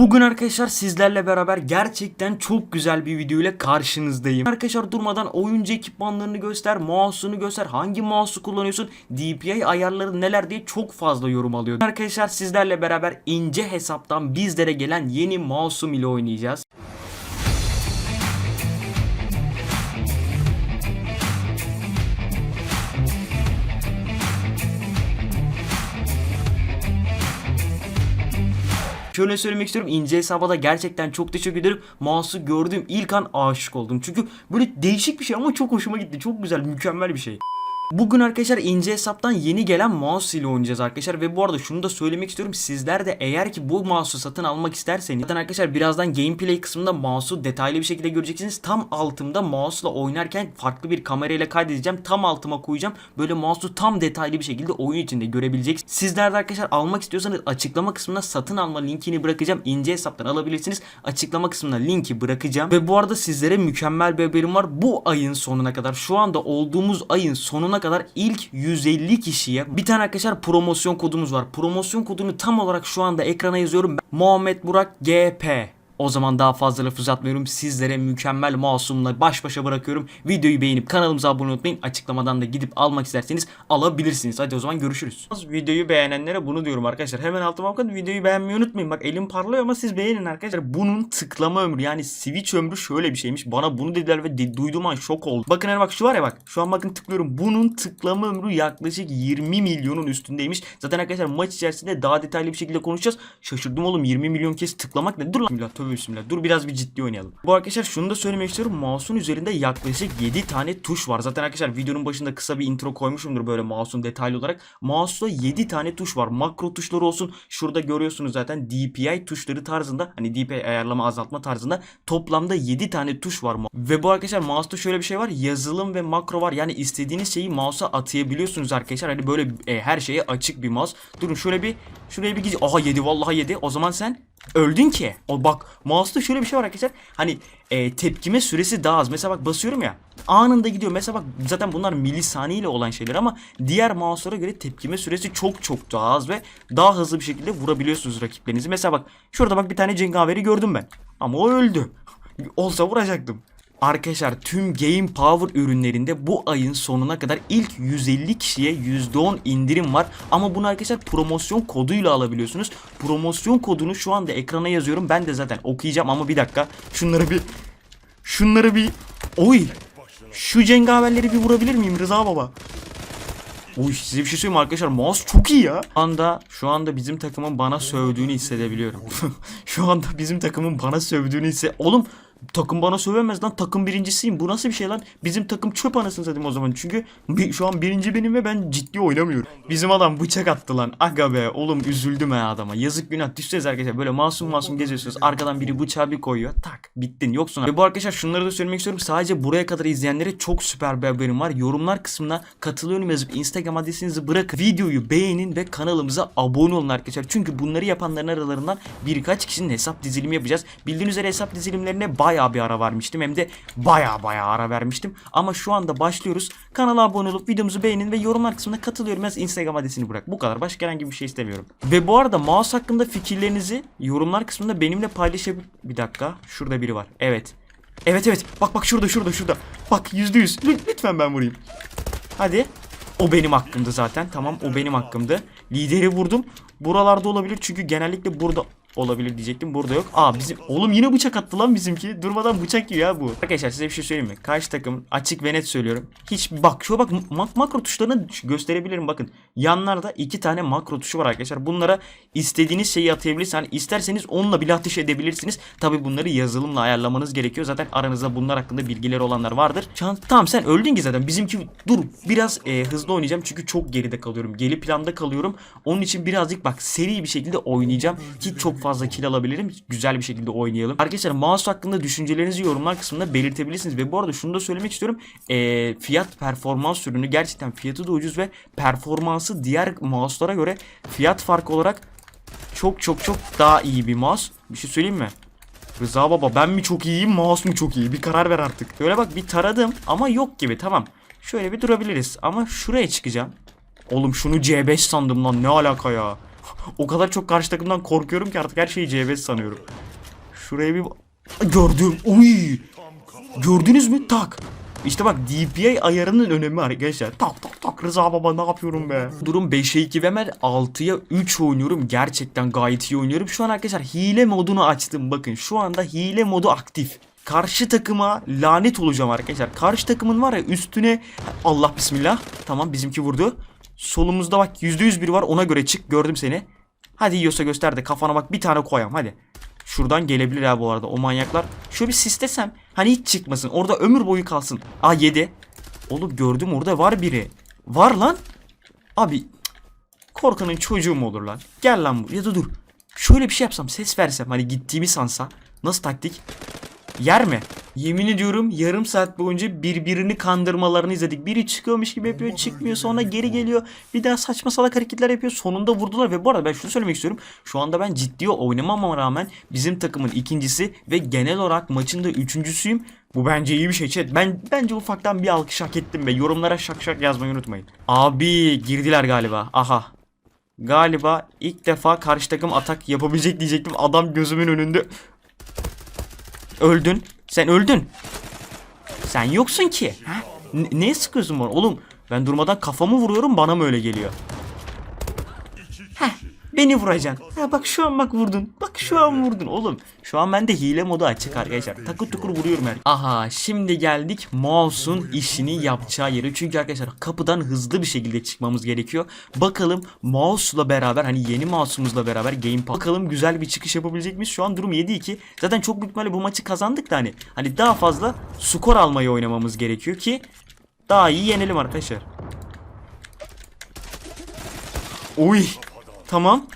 Bugün arkadaşlar sizlerle beraber gerçekten çok güzel bir video ile karşınızdayım. Arkadaşlar durmadan oyuncu ekipmanlarını göster, mouse'unu göster, hangi mouse'u kullanıyorsun, DPI ayarları neler diye çok fazla yorum alıyorum. Arkadaşlar sizlerle beraber ince hesaptan bizlere gelen yeni mouse'um ile oynayacağız. Şöyle söylemek istiyorum ince hesaba da gerçekten çok teşekkür ederim. Mouse'u gördüğüm ilk an aşık oldum. Çünkü böyle değişik bir şey ama çok hoşuma gitti. Çok güzel, mükemmel bir şey. Bugün arkadaşlar ince hesaptan yeni gelen mouse ile oynayacağız arkadaşlar ve bu arada şunu da söylemek istiyorum. Sizler de eğer ki bu mouse'u satın almak isterseniz zaten arkadaşlar birazdan gameplay kısmında mouse'u detaylı bir şekilde göreceksiniz. Tam altımda mouse'la oynarken farklı bir kamerayla kaydedeceğim. Tam altıma koyacağım. Böyle mouse'u tam detaylı bir şekilde oyun içinde görebileceksiniz. Sizler de arkadaşlar almak istiyorsanız açıklama kısmına satın alma linkini bırakacağım. İnce hesaptan alabilirsiniz. Açıklama kısmına linki bırakacağım. Ve bu arada sizlere mükemmel bir haberim var. Bu ayın sonuna kadar şu anda olduğumuz ayın sonuna kadar ilk 150 kişiye bir tane arkadaşlar promosyon kodumuz var. Promosyon kodunu tam olarak şu anda ekrana yazıyorum. Muhammed Burak GP. O zaman daha fazla laf uzatmıyorum. Sizlere mükemmel masumla baş başa bırakıyorum. Videoyu beğenip kanalımıza abone unutmayın. Açıklamadan da gidip almak isterseniz alabilirsiniz. Hadi o zaman görüşürüz. Videoyu beğenenlere bunu diyorum arkadaşlar. Hemen altıma bakın videoyu beğenmeyi unutmayın. Bak elim parlıyor ama siz beğenin arkadaşlar. Bunun tıklama ömrü yani switch ömrü şöyle bir şeymiş. Bana bunu dediler ve de- duyduğum an şok oldum. Bakın hani bak şu var ya bak. Şu an bakın tıklıyorum. Bunun tıklama ömrü yaklaşık 20 milyonun üstündeymiş. Zaten arkadaşlar maç içerisinde daha detaylı bir şekilde konuşacağız. Şaşırdım oğlum 20 milyon kez tıklamak ne? Dur lan. Bismillah bismillah. Dur biraz bir ciddi oynayalım. Bu arkadaşlar şunu da söylemek istiyorum. Mouse'un üzerinde yaklaşık 7 tane tuş var. Zaten arkadaşlar videonun başında kısa bir intro koymuşumdur böyle mouse'un detaylı olarak. Mouse'da 7 tane tuş var. Makro tuşları olsun. Şurada görüyorsunuz zaten DPI tuşları tarzında. Hani DPI ayarlama azaltma tarzında. Toplamda 7 tane tuş var. Ve bu arkadaşlar mouse'da şöyle bir şey var. Yazılım ve makro var. Yani istediğiniz şeyi mouse'a atayabiliyorsunuz arkadaşlar. Hani böyle e, her şeye açık bir mouse. Durun şöyle bir şuraya bir gideceğim. Aha 7 vallahi 7. O zaman sen öldün ki. O bak mouse'da şöyle bir şey var arkadaşlar. Hani e, tepkime süresi daha az. Mesela bak basıyorum ya. Anında gidiyor. Mesela bak zaten bunlar milisaniye ile olan şeyler ama diğer mouse'lara göre tepkime süresi çok çok daha az ve daha hızlı bir şekilde vurabiliyorsunuz rakiplerinizi. Mesela bak şurada bak bir tane cengaveri gördüm ben. Ama o öldü. Olsa vuracaktım. Arkadaşlar tüm Game Power ürünlerinde bu ayın sonuna kadar ilk 150 kişiye %10 indirim var. Ama bunu arkadaşlar promosyon koduyla alabiliyorsunuz. Promosyon kodunu şu anda ekrana yazıyorum. Ben de zaten okuyacağım ama bir dakika. Şunları bir şunları bir oy şu cengaverleri bir vurabilir miyim Rıza baba? Uy size bir şey söyleyeyim arkadaşlar mouse çok iyi ya. Şu anda şu anda bizim takımın bana sövdüğünü hissedebiliyorum. şu anda bizim takımın bana sövdüğünü hisse. Oğlum takım bana sövemez lan takım birincisiyim. Bu nasıl bir şey lan? Bizim takım çöp anasını satayım o zaman. Çünkü şu an birinci benim ve ben ciddi oynamıyorum. Bizim adam bıçak attı lan. Aga be oğlum üzüldüm ha adama. Yazık günah düşseniz arkadaşlar böyle masum masum geziyorsunuz. Arkadan biri bıçağı bir koyuyor. Tak bittin yoksun. Ve bu arkadaşlar şunları da söylemek istiyorum. Sadece buraya kadar izleyenlere çok süper bir haberim var. Yorumlar kısmına katılıyorum yazıp Instagram adresinizi bırakın. Videoyu beğenin ve kanalımıza abone olun arkadaşlar. Çünkü bunları yapanların aralarından birkaç kişinin hesap dizilimi yapacağız. Bildiğiniz üzere hesap dizilimlerine bayağı bir ara vermiştim. Hem de bayağı bayağı ara vermiştim. Ama şu anda başlıyoruz. Kanala abone olup videomuzu beğenin ve yorumlar kısmına katılıyorum. Yaz Instagram adresini bırak. Bu kadar. Başka herhangi bir şey istemiyorum. Ve bu arada mouse hakkında fikirlerinizi yorumlar kısmında benimle paylaşabilir... Bir dakika. Şurada biri var. Evet. Evet evet. Bak bak şurada şurada şurada. Bak yüzde yüz. Lü- Lütfen ben vurayım. Hadi. O benim hakkımdı zaten. Tamam o benim hakkımdı. Lideri vurdum. Buralarda olabilir çünkü genellikle burada olabilir diyecektim. Burada yok. Aa bizim oğlum yine bıçak attı lan bizimki. Durmadan bıçak yiyor ya bu. Arkadaşlar size bir şey söyleyeyim mi? Karşı takım açık ve net söylüyorum. Hiç bak şu bak mak- makro tuşlarını gösterebilirim bakın. Yanlarda iki tane makro tuşu var arkadaşlar. Bunlara istediğiniz şeyi atayabilirsiniz. Hani isterseniz onunla bile ateş edebilirsiniz. Tabi bunları yazılımla ayarlamanız gerekiyor. Zaten aranızda bunlar hakkında bilgileri olanlar vardır. Şans, tamam sen öldün ki zaten. Bizimki dur biraz e, hızlı oynayacağım çünkü çok geride kalıyorum. Geri planda kalıyorum. Onun için birazcık bak seri bir şekilde oynayacağım ki çok fazla kill alabilirim. Güzel bir şekilde oynayalım. Arkadaşlar mouse hakkında düşüncelerinizi yorumlar kısmında belirtebilirsiniz ve bu arada şunu da söylemek istiyorum. E, fiyat performans ürünü gerçekten fiyatı da ucuz ve performansı diğer mouse'lara göre fiyat farkı olarak çok çok çok daha iyi bir mouse. Bir şey söyleyeyim mi? Rıza baba ben mi çok iyiyim mouse mu çok iyi? Bir karar ver artık. Şöyle bak bir taradım ama yok gibi tamam. Şöyle bir durabiliriz ama şuraya çıkacağım. Oğlum şunu C5 sandım lan ne alaka ya. O kadar çok karşı takımdan korkuyorum ki artık her şeyi CBS sanıyorum. Şuraya bir gördüm. Uy. Gördünüz mü? Tak. İşte bak DPI ayarının önemi arkadaşlar. Tak tak tak Rıza baba ne yapıyorum be. Durum 5'e 2 ve ben 6'ya 3 oynuyorum. Gerçekten gayet iyi oynuyorum. Şu an arkadaşlar hile modunu açtım. Bakın şu anda hile modu aktif. Karşı takıma lanet olacağım arkadaşlar. Karşı takımın var ya üstüne Allah bismillah. Tamam bizimki vurdu. Solumuzda bak %100 biri var ona göre çık gördüm seni. Hadi yiyorsa göster de kafana bak bir tane koyam hadi. Şuradan gelebilir ha bu arada o manyaklar. Şöyle bir sistesem hani hiç çıkmasın orada ömür boyu kalsın. Aa yedi. Oğlum gördüm orada var biri. Var lan. Abi korkanın çocuğu mu olur lan? Gel lan bu ya da dur. Şöyle bir şey yapsam ses versem hani gittiğimi sansa. Nasıl taktik? Yer mi? Yemin ediyorum yarım saat boyunca birbirini kandırmalarını izledik. Biri çıkıyormuş gibi yapıyor, çıkmıyor sonra geri geliyor. Bir daha saçma salak hareketler yapıyor. Sonunda vurdular ve bu arada ben şunu söylemek istiyorum. Şu anda ben ciddi oynamama rağmen bizim takımın ikincisi ve genel olarak maçın da üçüncüsüyüm. Bu bence iyi bir şey chat. Ben bence ufaktan bir alkış hak ettim ve yorumlara şak şak yazmayı unutmayın. Abi girdiler galiba. Aha. Galiba ilk defa karşı takım atak yapabilecek diyecektim. Adam gözümün önünde Öldün. Sen öldün. Sen yoksun ki. Ha? N- neye sıkıyorsun bana? Oğlum ben durmadan kafamı vuruyorum bana mı öyle geliyor? Beni vuracaksın. Ha bak şu an bak vurdun. Bak şu an vurdun oğlum. Şu an bende hile modu açık arkadaşlar. Takır tukur vuruyorum her. Aha şimdi geldik mouse'un işini yapacağı yere. Çünkü arkadaşlar kapıdan hızlı bir şekilde çıkmamız gerekiyor. Bakalım mouse'la beraber hani yeni mouse'umuzla beraber gamepad. Bakalım güzel bir çıkış yapabilecek miyiz? Şu an durum 7-2. Zaten çok büyük ihtimalle bu maçı kazandık da hani. Hani daha fazla skor almayı oynamamız gerekiyor ki daha iyi yenelim arkadaşlar. Oy. Tamam.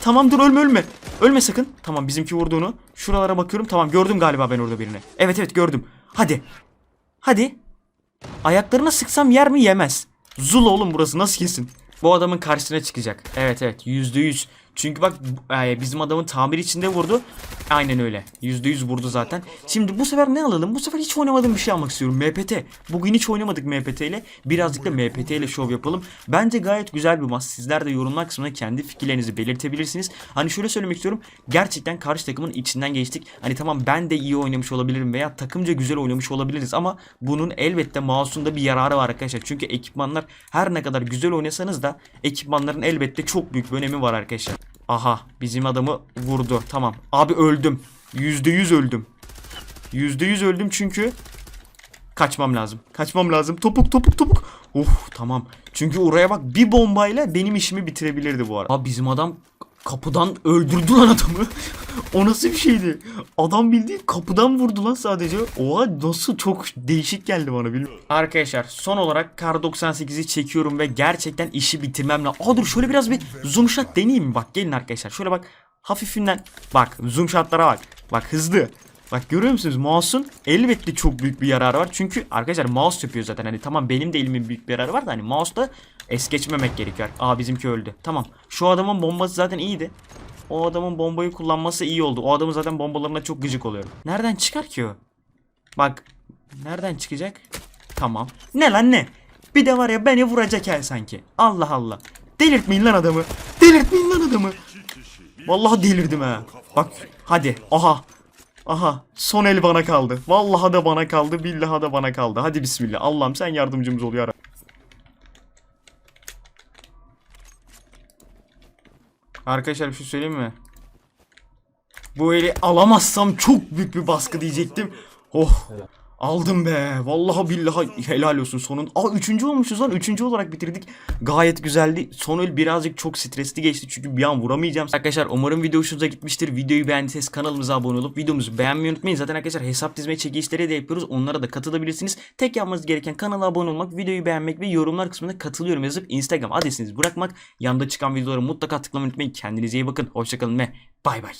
Tamam dur ölme ölme. Ölme sakın. Tamam bizimki vurduğunu. Şuralara bakıyorum. Tamam gördüm galiba ben orada birini. Evet evet gördüm. Hadi. Hadi. Ayaklarına sıksam yer mi yemez. Zul oğlum burası nasıl yesin? Bu adamın karşısına çıkacak. Evet evet yüzde yüz. Çünkü bak e, bizim adamın tamir içinde vurdu. Aynen öyle. Yüzde yüz vurdu zaten. Şimdi bu sefer ne alalım? Bu sefer hiç oynamadığım bir şey almak istiyorum. MPT. Bugün hiç oynamadık MPT ile. Birazcık da MPT ile şov yapalım. Bence gayet güzel bir maç. Sizler de yorumlar kısmına kendi fikirlerinizi belirtebilirsiniz. Hani şöyle söylemek istiyorum. Gerçekten karşı takımın içinden geçtik. Hani tamam ben de iyi oynamış olabilirim veya takımca güzel oynamış olabiliriz ama bunun elbette mouse'un bir yararı var arkadaşlar. Çünkü ekipmanlar her ne kadar güzel oynasanız da ekipmanların elbette çok büyük bir önemi var arkadaşlar. Aha bizim adamı vurdu. Tamam. Abi öldüm. Yüzde yüz öldüm. Yüzde yüz öldüm çünkü kaçmam lazım. Kaçmam lazım. Topuk topuk topuk. Uf tamam. Çünkü oraya bak bir bombayla benim işimi bitirebilirdi bu arada. Abi bizim adam kapıdan öldürdü lan adamı. o nasıl bir şeydi? Adam bildiğin kapıdan vurdu lan sadece. Oha nasıl çok değişik geldi bana bilmiyorum. Arkadaşlar son olarak Kar 98'i çekiyorum ve gerçekten işi bitirmem lazım. Aa dur şöyle biraz bir zoom shot deneyeyim mi? Bak gelin arkadaşlar şöyle bak hafifinden. Bak zoom shotlara bak. Bak hızlı. Bak görüyor musunuz mouse'un elbette çok büyük bir yararı var. Çünkü arkadaşlar mouse yapıyor zaten. Hani tamam benim de elimin büyük bir yararı var da hani mouse'da es geçmemek gerekiyor. Aa bizimki öldü. Tamam. Şu adamın bombası zaten iyiydi. O adamın bombayı kullanması iyi oldu. O adamın zaten bombalarına çok gıcık oluyorum. Nereden çıkar ki o? Bak. Nereden çıkacak? Tamam. Ne lan ne? Bir de var ya beni vuracak el sanki. Allah Allah. Delirtmeyin lan adamı. Delirtmeyin lan adamı. Vallahi delirdim ha. Bak hadi. Aha. Aha son el bana kaldı. Vallahi da bana kaldı. Billahi da bana kaldı. Hadi bismillah. Allah'ım sen yardımcımız ol ya Rabbi. Arkadaşlar bir şey söyleyeyim mi? Bu eli alamazsam çok büyük bir baskı diyecektim. Oh. Aldım be. Vallahi billahi helal olsun sonun. Aa üçüncü olmuşuz lan. Üçüncü olarak bitirdik. Gayet güzeldi. Son el birazcık çok stresli geçti. Çünkü bir an vuramayacağım. Arkadaşlar umarım video hoşunuza gitmiştir. Videoyu beğendiyseniz kanalımıza abone olup videomuzu beğenmeyi unutmayın. Zaten arkadaşlar hesap dizme çekilişleri de yapıyoruz. Onlara da katılabilirsiniz. Tek yapmanız gereken kanala abone olmak, videoyu beğenmek ve yorumlar kısmında katılıyorum yazıp Instagram adresinizi bırakmak. Yanında çıkan videoları mutlaka tıklamayı unutmayın. Kendinize iyi bakın. Hoşçakalın ve bay bay.